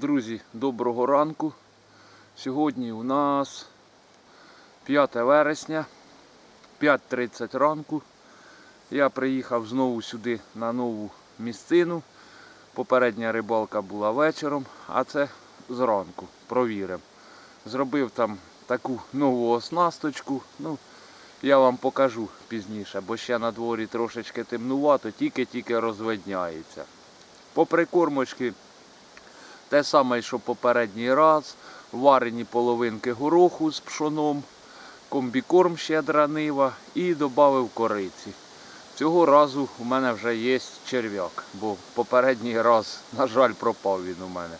Друзі, доброго ранку. Сьогодні у нас 5 вересня, 5.30 ранку. Я приїхав знову сюди на нову місцину. Попередня рибалка була вечором, а це зранку. Провіримо. Зробив там таку нову оснасточку. Ну, я вам покажу пізніше, бо ще на дворі трошечки темнувато, тільки-тільки розвидняється. По прикормочки те саме, що попередній раз. Варені половинки гороху з пшоном, комбікорм щедра нива і додав кориці. Цього разу у мене вже є черв'як, бо попередній раз, на жаль, пропав він у мене.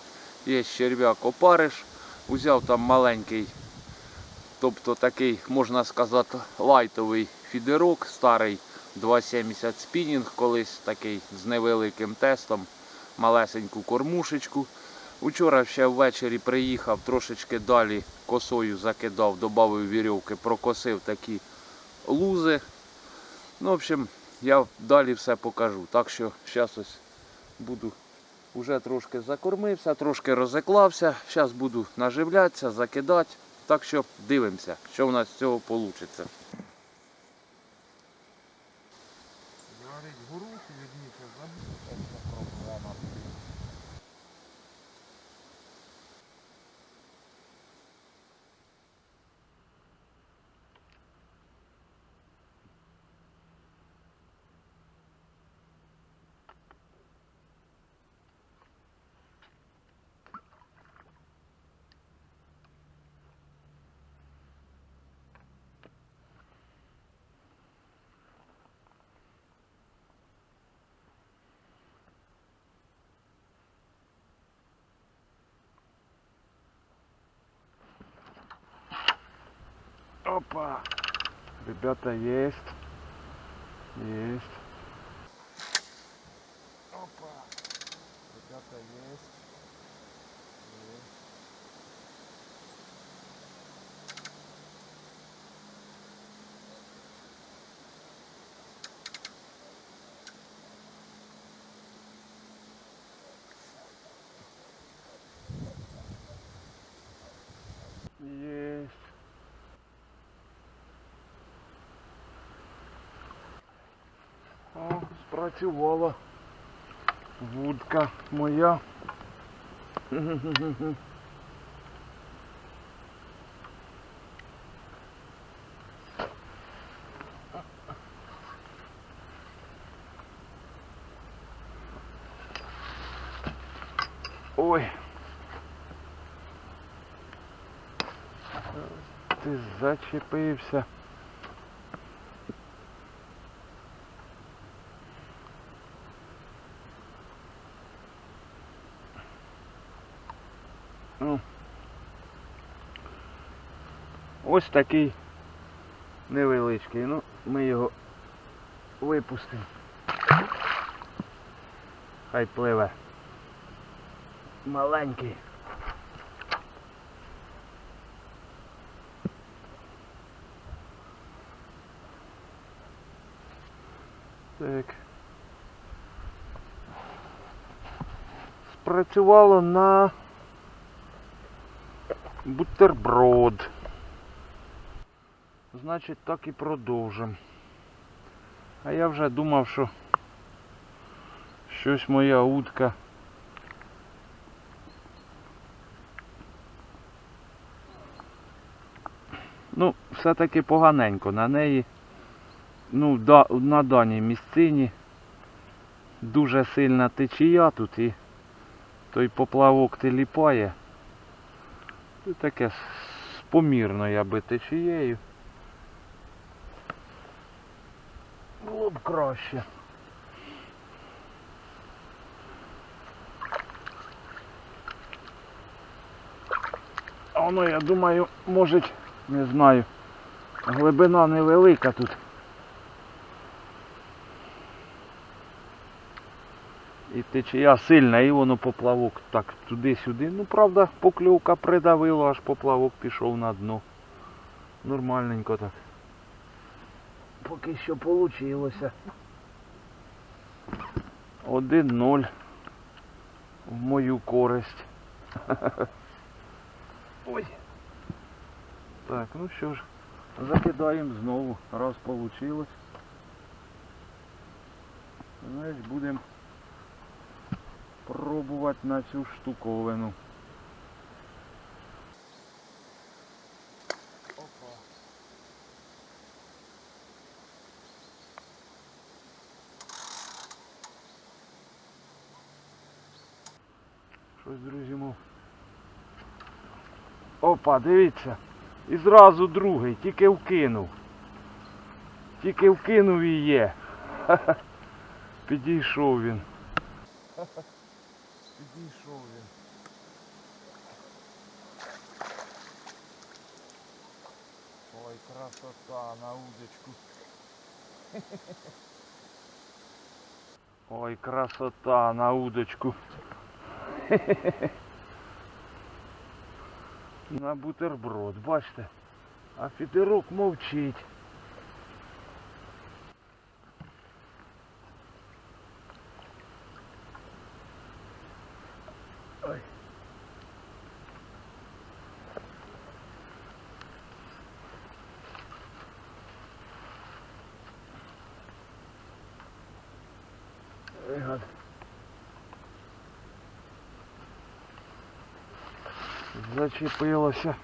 Є черв'як опариш, узяв там маленький, тобто такий, можна сказати, лайтовий фідерок, старий 2,70 спінінг, колись такий з невеликим тестом, малесеньку кормушечку. Учора ще ввечері приїхав, трошечки далі косою закидав, додав вірьовки, прокосив такі лузи. Ну, в общем, я далі все покажу. Так що зараз ось буду вже трошки закормився, трошки розеклався. Зараз буду наживлятися, закидати. Так що дивимося, що в нас з цього вийде. Опа! Ребята, есть. Есть. Опа. Ребята есть. Есть. Есть. О, спрацювала вудка моя. Ой. Ти зачепився. Ну. Ось такий невеличкий. Ну, ми його випустимо. Хай пливе. Маленький. Так. Спрацювало на бутерброд. Значить, так і продовжимо. А я вже думав, що щось моя утка. Ну, все-таки поганенько на неї. Ну, да, на даній місцині дуже сильна течія тут і той поплавок тиліпає. Це таке з помірною аби течією. Було б краще. Воно, я думаю, може, не знаю, глибина невелика тут. І течія сильна, і воно поплавок так туди-сюди. Ну, правда, покльовка придавила, аж поплавок пішов на дно. Нормальненько так. Поки що вийшло. 1-0 в мою користь. Ой. Так, ну що ж, закидаємо знову, раз вийшло. Значить будемо пробувати на цю штуковину. Опа. Щось, друзі, мов. Опа, дивіться. І зразу другий, тільки вкинув. Тільки вкинув і є. Ха-ха. Підійшов він. Підійшов він. Ой, красота на удочку. Ой, красота на удочку. На бутерброд, бачите? А фітерок мовчить. Зачепилося.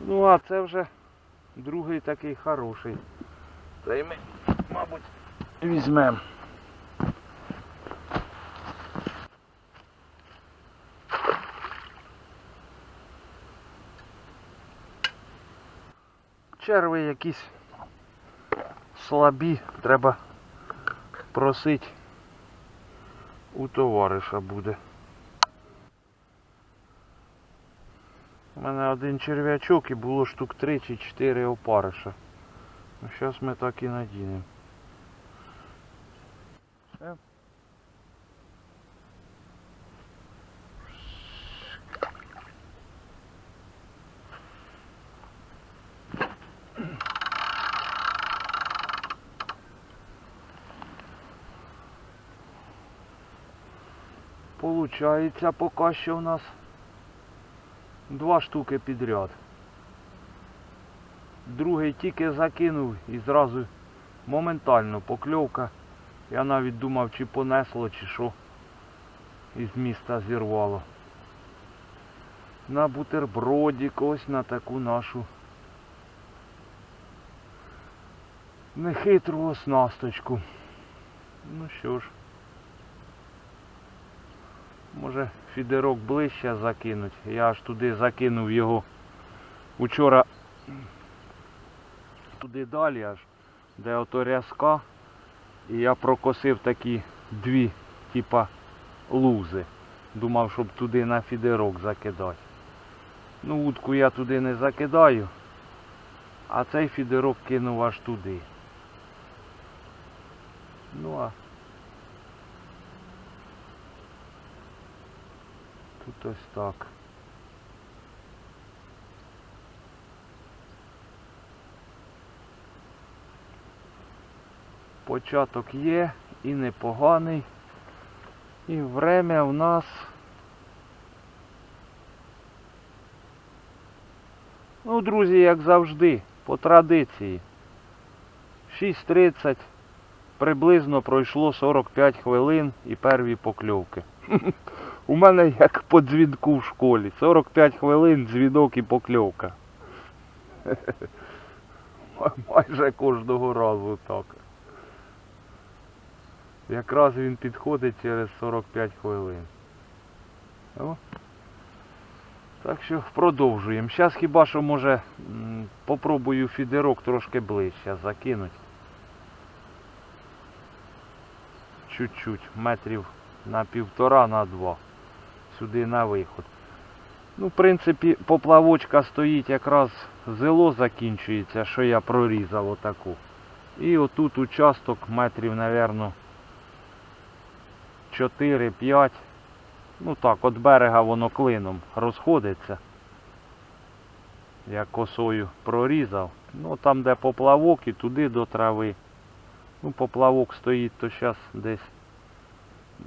Ну, а це вже другий такий хороший. Цей ми, мабуть, візьмемо. Черви якісь слабі, треба просити у товариша буде. У мене один черв'ячок і було штук 3 чи 4 опариша. Ну, зараз ми так і надінемо. Все. Получається поки що в нас два штуки підряд. Другий тільки закинув і зразу моментально покльовка. Я навіть думав, чи понесло, чи що із міста зірвало. На бутербродік, ось на таку нашу нехитру оснасточку. Ну що ж. Може фідерок ближче закинуть. Я аж туди закинув його учора туди далі аж, де ото рязка. І я прокосив такі дві, типа лузи. Думав, щоб туди на фідерок закидати. Ну, утку я туди не закидаю, а цей фідерок кинув аж туди. Ну а Тут ось так. Початок є і непоганий. І время в нас. Ну, друзі, як завжди, по традиції. 6.30 приблизно пройшло 45 хвилин і перві покльовки. У мене як по дзвінку в школі. 45 хвилин, дзвінок і покльовка. Майже кожного разу так. Якраз він підходить через 45 хвилин. О. Так що продовжуємо. Зараз хіба що може попробую фідерок трошки ближче закинуть. Чуть-чуть, метрів на півтора, на два. Сюди на виход. Ну, в принципі, поплавочка стоїть якраз зело закінчується, що я прорізав отаку. І отут участок метрів, напевно, 4-5. Ну так, від берега воно клином розходиться. Я косою прорізав. Ну там де поплавок і туди до трави. Ну, поплавок стоїть то зараз десь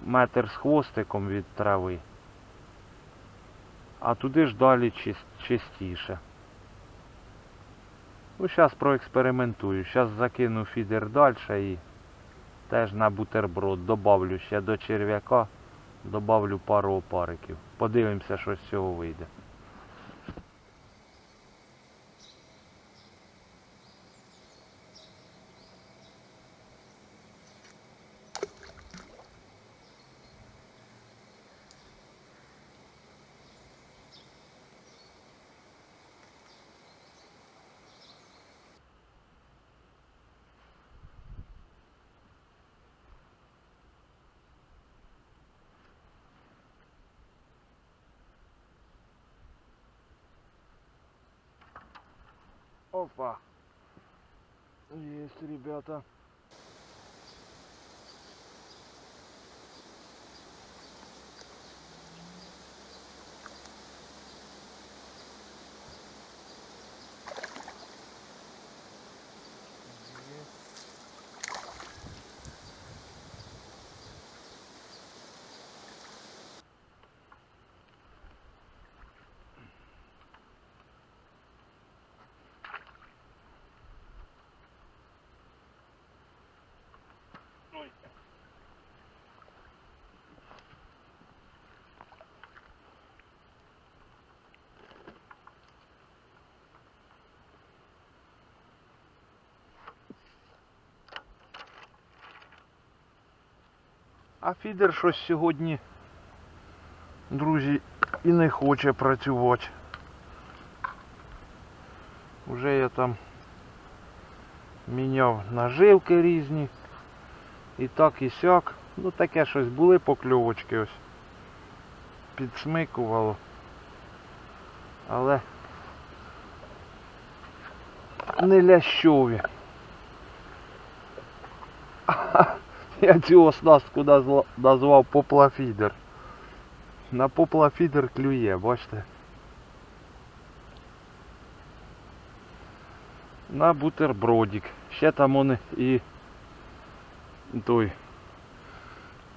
метр з хвостиком від трави. А туди ж далі чистіше. Ну, зараз проекспериментую. Зараз закину фідер далі і теж на бутерброд. Добавлю ще до черв'яка, добавлю пару опариків. Подивимося, що з цього вийде. Опа. Есть, ребята. А фідер щось сьогодні, друзі, і не хоче працювати. Уже я там міняв наживки різні. І так і сяк. Ну таке щось були покльовочки ось. Підсмикувало. Але не лящові. Я цю оснастку назвав поплафідер. На поплафідер клює, бачите? На бутербродик. Ще там вони і той.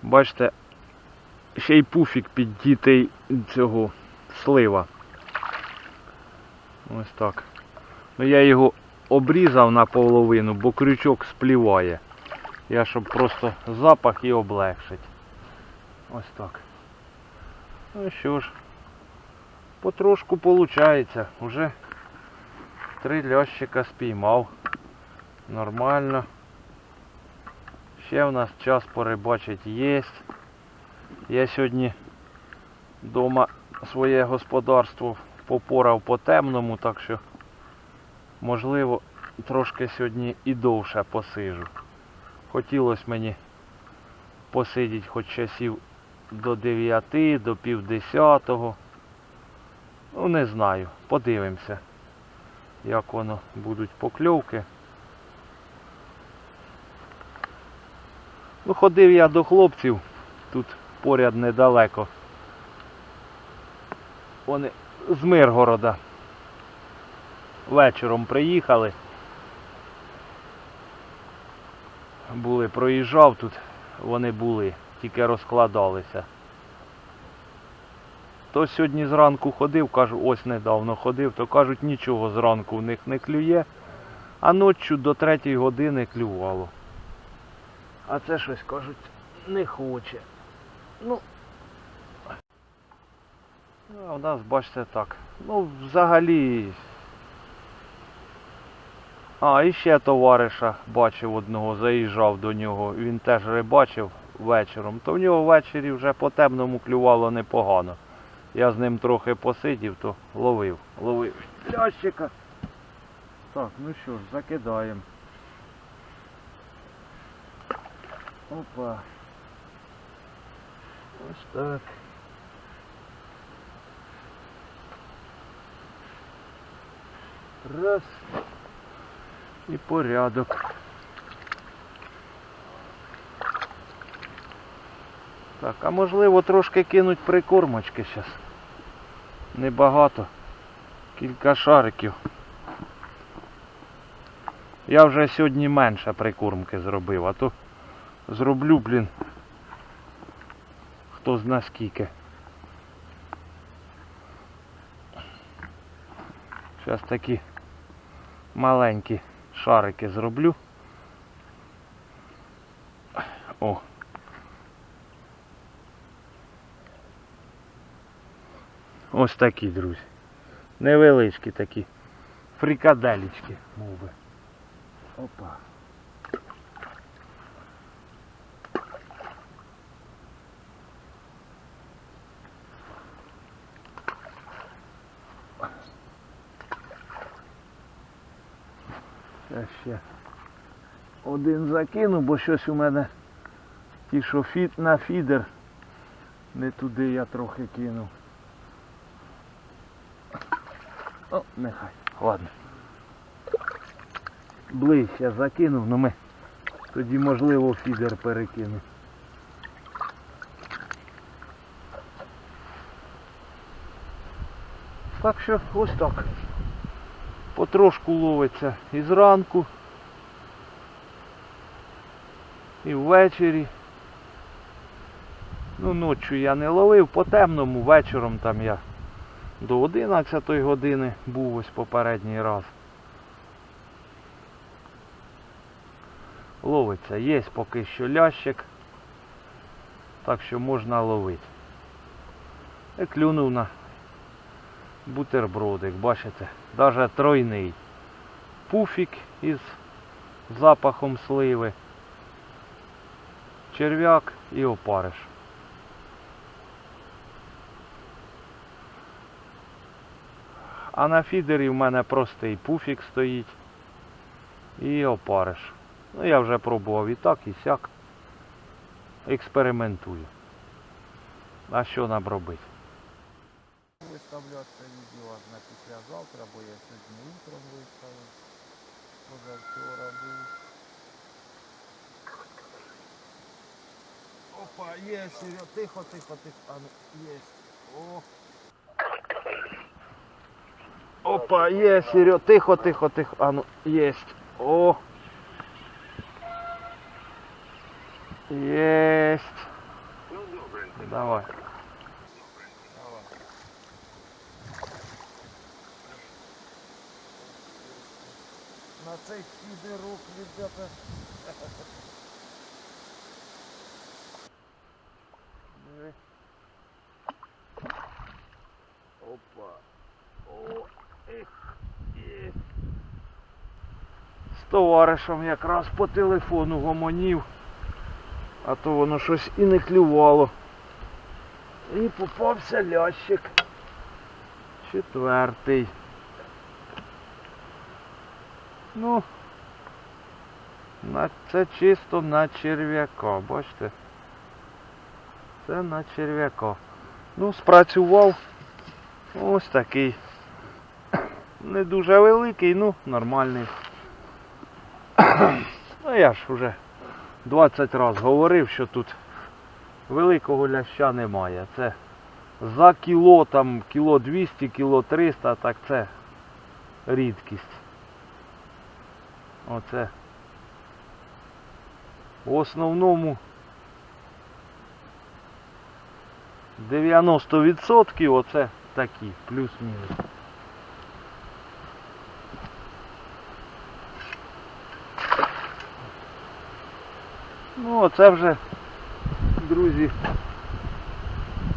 Бачите, ще й пуфік під дітей цього слива. Ось так. Ну я його обрізав наполовину, бо крючок спліває. Я щоб просто запах і облегшить. Ось так. Ну що ж, потрошку получається. Уже три лящика спіймав. Нормально. Ще в нас час порибачить є. Я сьогодні вдома своє господарство попорав по темному, так що можливо трошки сьогодні і довше посижу. Хотілося мені посидіти хоч часів до 9, до пів десятого. Ну не знаю, подивимося, як воно будуть покльовки. Ну, ходив я до хлопців, тут поряд недалеко. Вони з Миргорода. Вечором приїхали. Були, проїжджав тут, вони були, тільки розкладалися. То сьогодні зранку ходив, кажу, ось недавно ходив, то кажуть, нічого зранку в них не клює, а ночі до третьої години клювало. А це щось кажуть, не хоче. Ну. А у нас, бачите, так. Ну, взагалі. А, і ще товариша бачив одного, заїжджав до нього. Він теж рибачив вечором. То в нього ввечері вже по темному клювало непогано. Я з ним трохи посидів, то ловив. Ловив лящика. Так, ну що ж, закидаємо. Опа. Ось так. Раз. І порядок. Так, а можливо трошки кинуть прикормочки зараз. Небагато. Кілька шариків. Я вже сьогодні менше прикормки зробив, а то зроблю, блін. Хто зна скільки. Зараз такі маленькі шарики зроблю. О. Ось такі, друзі. Невеличкі такі. Фрикаделічки, мов би. Опа. Я ще один закину, бо щось у мене ті, що фіт на фідер. Не туди я трохи кинув. О, нехай. Ладно. Ближче закинув, но ми тоді можливо фідер перекину. Так що ось так. Потрошку ловиться і зранку, і ввечері. Ну, ночі я не ловив, по темному вечором там я до 11 години був ось попередній раз. Ловиться, є поки що лящик, так що можна ловити. І клюнув на бутербродик, бачите, навіть тройний пуфік із запахом сливи, черв'як і опариш. А на фідері в мене простий пуфік стоїть і опариш. Ну я вже пробував і так, і сяк. Експериментую. А що нам робити? Виставляться відео на післязавтра, бо я сьогодні утром виставив. Позавчора був. Опа, є, Серега, тихо, тихо, тихо. А ну, є. О, Опа, є, Серега, тихо, тихо, тихо. А ну, єсть. О. Єсть. Давай. На цей фідерок, ребята. Опа. О, ех, є. З товаришем якраз по телефону гомонів, а то воно щось і не клювало. І попався лящик. Четвертий. Ну, це чисто на черв'яка, бачите? Це на черв'яка. Ну, спрацював. Ось такий. Не дуже великий, ну нормальний. Ну я ж вже 20 разів говорив, що тут великого ляща немає. Це за кіло, там кіло 200, кіло 300, так це рідкість. Оце. В основному 90% оце такі, плюс-мінус. Ну, оце вже, друзі,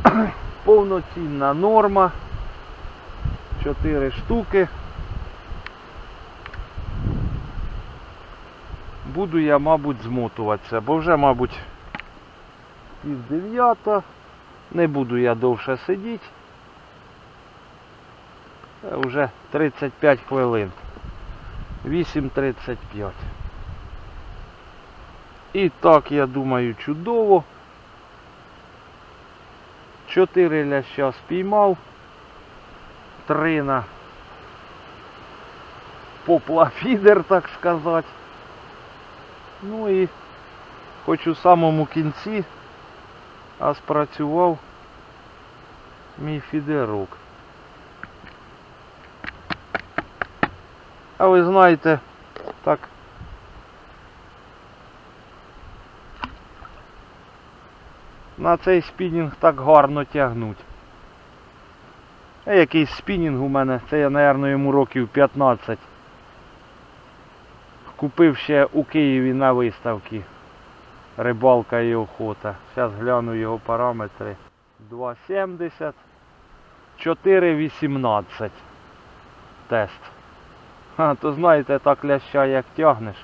повноцінна норма. Чотири штуки. Буду я, мабуть, змотуватися, бо вже, мабуть, пів дев'ята. Не буду я довше сидіти. Е, Вже 35 хвилин. 8.35. І так, я думаю, чудово. Чотири ляща спіймав. Три на поплафідер, так сказати. Ну і хоч у самому кінці, а спрацював мій фідерок. А ви знаєте, так. На цей спінінг так гарно тягнуть. А якийсь спінінг у мене, це я, напевно, йому років 15. Купив ще у Києві на виставці. Рибалка і охота. Зараз гляну його параметри. 2,70. 4,18. Тест. А, то знаєте, так ляща як тягнеш.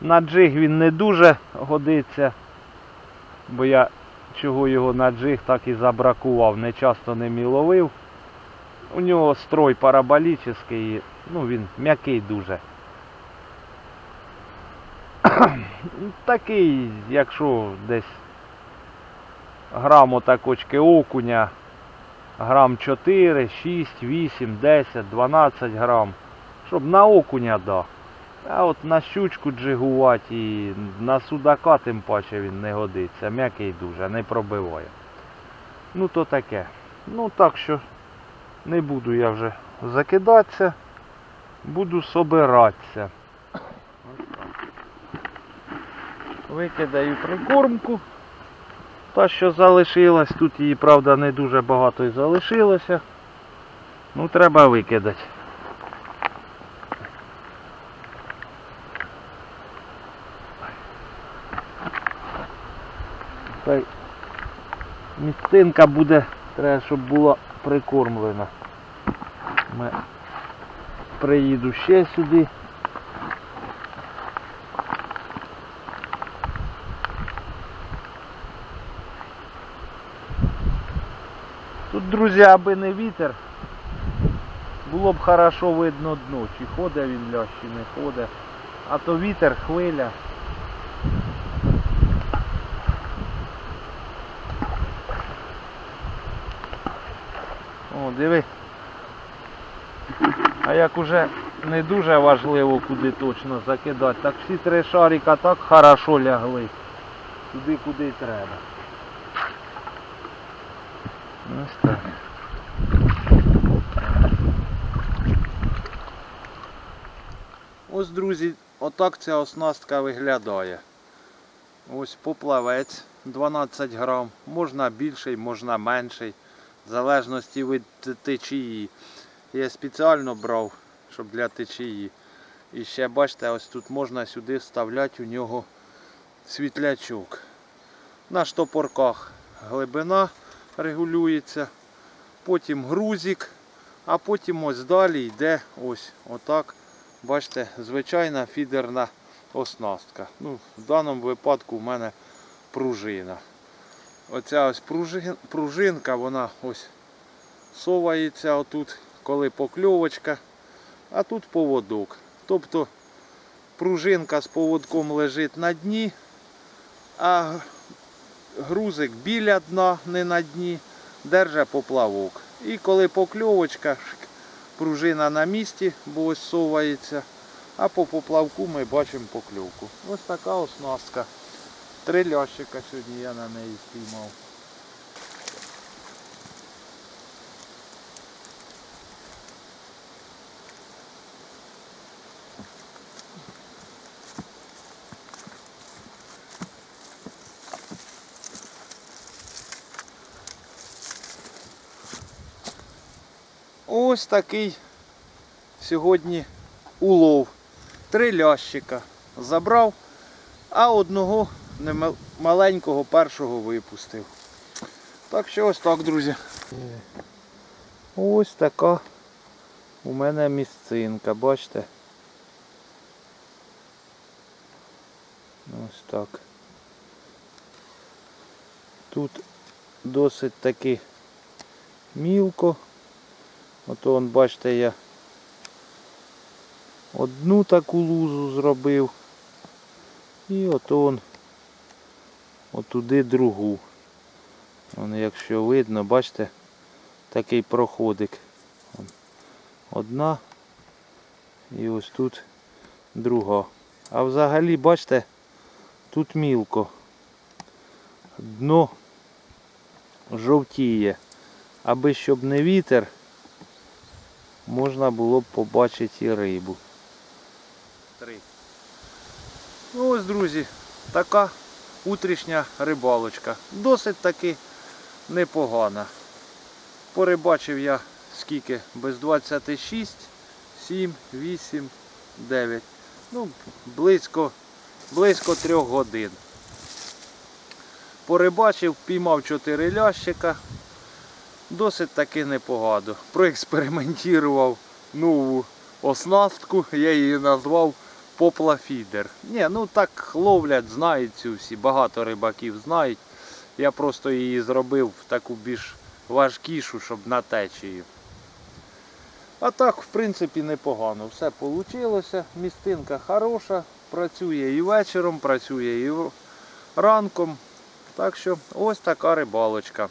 На джиг він не дуже годиться, бо я чого його на джиг так і забракував, не часто ним і ловив. У нього строй параболічний, ну він м'який дуже. Такий, якщо десь грам отакочки окуня, грам 4, 6, 8, 10, 12 грам. Щоб на окуня да. А от на щучку джигувати і на судака тим паче він не годиться. М'який дуже, не пробиває. Ну то таке. Ну так що не буду я вже закидатися. Буду собиратися. Викидаю прикормку. Та, що залишилась, тут її, правда, не дуже багато і залишилося. Ну, треба викидати. Хай місцинка буде, треба, щоб була прикормлена. Ми приїду ще сюди. Тут, друзі, аби не вітер, було б хорошо видно дно, чи ходить він лящ, чи не ходить. А то вітер, хвиля. О, диви. А як уже не дуже важливо куди точно закидати, так всі три шарика так хорошо лягли. Туди, куди треба. Ось так. Ось, друзі, отак ця оснастка виглядає. Ось поплавець 12 грам. Можна більший, можна менший. В залежності від течії. Я спеціально брав, щоб для течії. І ще бачите, ось тут можна сюди вставляти у нього світлячок. На штопорках глибина регулюється, потім грузик, а потім ось далі йде ось отак. Бачите, звичайна фідерна оснастка. Ну, в даному випадку в мене пружина. Оця ось пружин, пружинка, вона ось совається отут, коли покльовочка, а тут поводок. Тобто пружинка з поводком лежить на дні, а грузик біля дна, не на дні, держа поплавок. І коли покльовочка, пружина на місці, бо ось совається, а по поплавку ми бачимо покльовку. Ось така оснастка. Три лящика сьогодні я на неї спіймав. Ось такий сьогодні улов. Три лящика забрав, а одного маленького першого випустив. Так що ось так, друзі. Ось така у мене місцинка, бачите? Ось так. Тут досить таки мілко. Ото он, бачите, я одну таку лузу зробив. І ото он отуди другу. Вон, якщо видно, бачите, такий проходик. Одна і ось тут друга. А взагалі, бачите, тут мілко. Дно жовтіє. Аби щоб не вітер, можна було б побачити рибу. Три. Ну ось, друзі, така утрішня рибалочка. Досить таки непогана. Порибачив я скільки? Без 26, 7, 8, 9. Ну, близько, близько трьох годин. Порибачив, піймав 4 лящика. Досить таки непогано. Проекспериментував нову оснастку, я її назвав поплафідер. Ні, ну так ловлять, знають цю всі, багато рибаків знають. Я просто її зробив таку більш важкішу, щоб на течію. А так, в принципі, непогано. Все вийшло. Містинка хороша, працює і вечором, працює і ранком. Так що ось така рибалочка.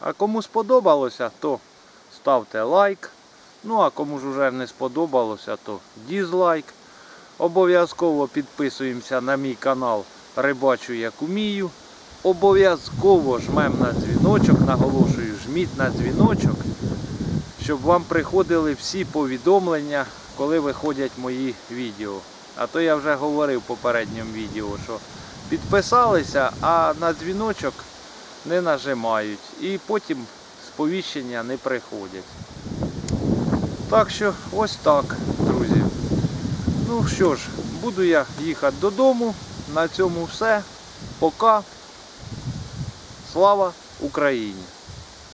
А кому сподобалося, то ставте лайк. Ну а кому ж уже не сподобалося, то дізлайк. Обов'язково підписуємося на мій канал Рибачу як умію. Обов'язково жмем на дзвіночок, наголошую, жміть на дзвіночок, щоб вам приходили всі повідомлення, коли виходять мої відео. А то я вже говорив в попередньому відео, що підписалися, а на дзвіночок не нажимають. І потім сповіщення не приходять. Так що ось так. Ну що ж, буду я їхати додому. На цьому все. Пока. Слава Україні!